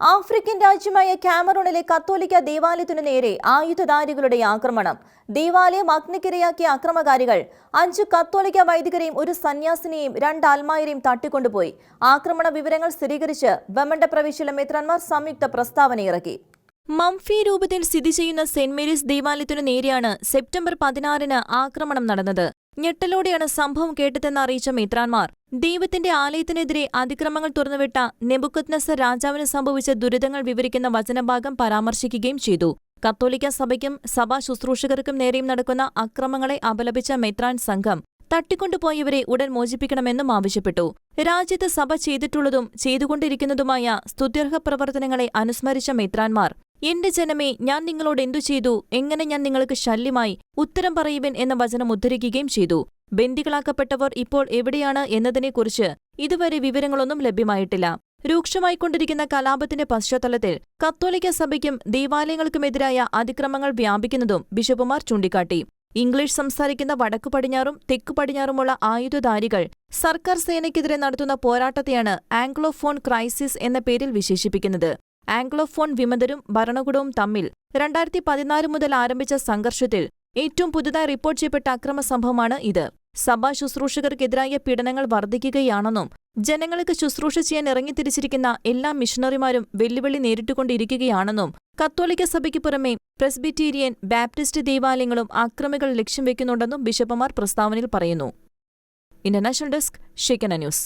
African രാജ്യമായ കാമറൂണിലെ കത്തോലിക്ക ദേവാലയത്തിനു നേരെ ആയുധധാരികളുടെ ആക്രമണം. ദേവാലയം അഗ്നിക്കിരയാക്കിയ അക്രമകാരികൾ അഞ്ചു കത്തോലിക്ക വൈദികരെയും ഒരു സന്യാസിനെയും രണ്ട് ആൽമായരെയും തട്ടിക്കൊണ്ടുപോയി. ആക്രമണ വിവരങ്ങൾ സ്ഥിരീകരിച്ച് ബമ്മന്റെ പ്രവിശ്യയിലെ മിത്രന്മാർ സംയുക്ത പ്രസ്താവന ഇറക്കി. മംഫി രൂപത്തിൽ സ്ഥിതി ചെയ്യുന്ന സെന്റ് മേരീസ് ദേവാലയത്തിനു നേരെയാണ് സെപ്റ്റംബർ പതിനാറിന് ആക്രമണം നടന്നത്. ഞെട്ടലോടെയാണ് സംഭവം കേട്ടതെന്ന് അറിയിച്ച മെത്രാൻമാർ ദൈവത്തിന്റെ ആലയത്തിനെതിരെ അതിക്രമങ്ങൾ തുറന്നുവിട്ട നെബുക്കത്നസർ രാജാവിന് സംഭവിച്ച ദുരിതങ്ങൾ വിവരിക്കുന്ന വചനഭാഗം പരാമർശിക്കുകയും ചെയ്തു. കത്തോലിക്ക സഭയ്ക്കും സഭാ ശുശ്രൂഷകർക്കും നേരെയും നടക്കുന്ന അക്രമങ്ങളെ അപലപിച്ച മെത്രാൻ സംഘം തട്ടിക്കൊണ്ടുപോയവരെ ഉടൻ മോചിപ്പിക്കണമെന്നും ആവശ്യപ്പെട്ടു. രാജ്യത്ത് സഭ ചെയ്തിട്ടുള്ളതും ചെയ്തുകൊണ്ടിരിക്കുന്നതുമായ സ്തുത്യർഹ പ്രവർത്തനങ്ങളെ അനുസ്മരിച്ച മെത്രാൻമാർ എന്റെ ജനമേ ഞാൻ നിങ്ങളോട് എന്തു ചെയ്തു? എങ്ങനെ ഞാൻ നിങ്ങൾക്ക് ശല്യമായി? ഉത്തരം പറയുവൻ എന്ന വചനം ഉദ്ധരിക്കുകയും ചെയ്തു. ബന്ദികളാക്കപ്പെട്ടവർ ഇപ്പോൾ എവിടെയാണ് എന്നതിനെക്കുറിച്ച് ഇതുവരെ വിവരങ്ങളൊന്നും ലഭ്യമായിട്ടില്ല. രൂക്ഷമായിക്കൊണ്ടിരിക്കുന്ന കലാപത്തിന്റെ പശ്ചാത്തലത്തിൽ കത്തോലിക്ക സഭയ്ക്കും ദേവാലയങ്ങൾക്കുമെതിരായ അതിക്രമങ്ങൾ വ്യാപിക്കുന്നതും ബിഷപ്പുമാർ ചൂണ്ടിക്കാട്ടി. ഇംഗ്ലീഷ് സംസാരിക്കുന്ന വടക്കു പടിഞ്ഞാറും തെക്കു പടിഞ്ഞാറുമുള്ള ആയുധധാരികൾ സർക്കാർ സേനയ്ക്കെതിരെ നടത്തുന്ന പോരാട്ടത്തെയാണ് ആംഗ്ലോഫോൺ ക്രൈസിസ് എന്ന പേരിൽ വിശേഷിപ്പിക്കുന്നത്. ആംഗ്ലോഫോൺ വിമതരും ഭരണകൂടവും തമ്മിൽ രണ്ടായിരത്തി പതിനാല് മുതൽ ആരംഭിച്ച സംഘർഷത്തിൽ ഏറ്റവും പുതുതായി റിപ്പോർട്ട് ചെയ്യപ്പെട്ട അക്രമ സംഭവമാണ് ഇത്. സഭാ ശുശ്രൂഷകർക്കെതിരായ പീഡനങ്ങൾ വർദ്ധിക്കുകയാണെന്നും ജനങ്ങൾക്ക് ശുശ്രൂഷ ചെയ്യാൻ ഇറങ്ങിത്തിരിച്ചിരിക്കുന്ന എല്ലാ മിഷണറിമാരും വെല്ലുവിളി നേരിട്ടുകൊണ്ടിരിക്കുകയാണെന്നും കത്തോലിക്ക സഭയ്ക്ക് പുറമെ പ്രസ്ബിറ്റീരിയൻ ബാപ്റ്റിസ്റ്റ് ദേവാലയങ്ങളും ആക്രമികൾ ലക്ഷ്യം വെക്കുന്നുണ്ടെന്നും ബിഷപ്പുമാർ പ്രസ്താവനയിൽ പറയുന്നു. International desk Shekinah news.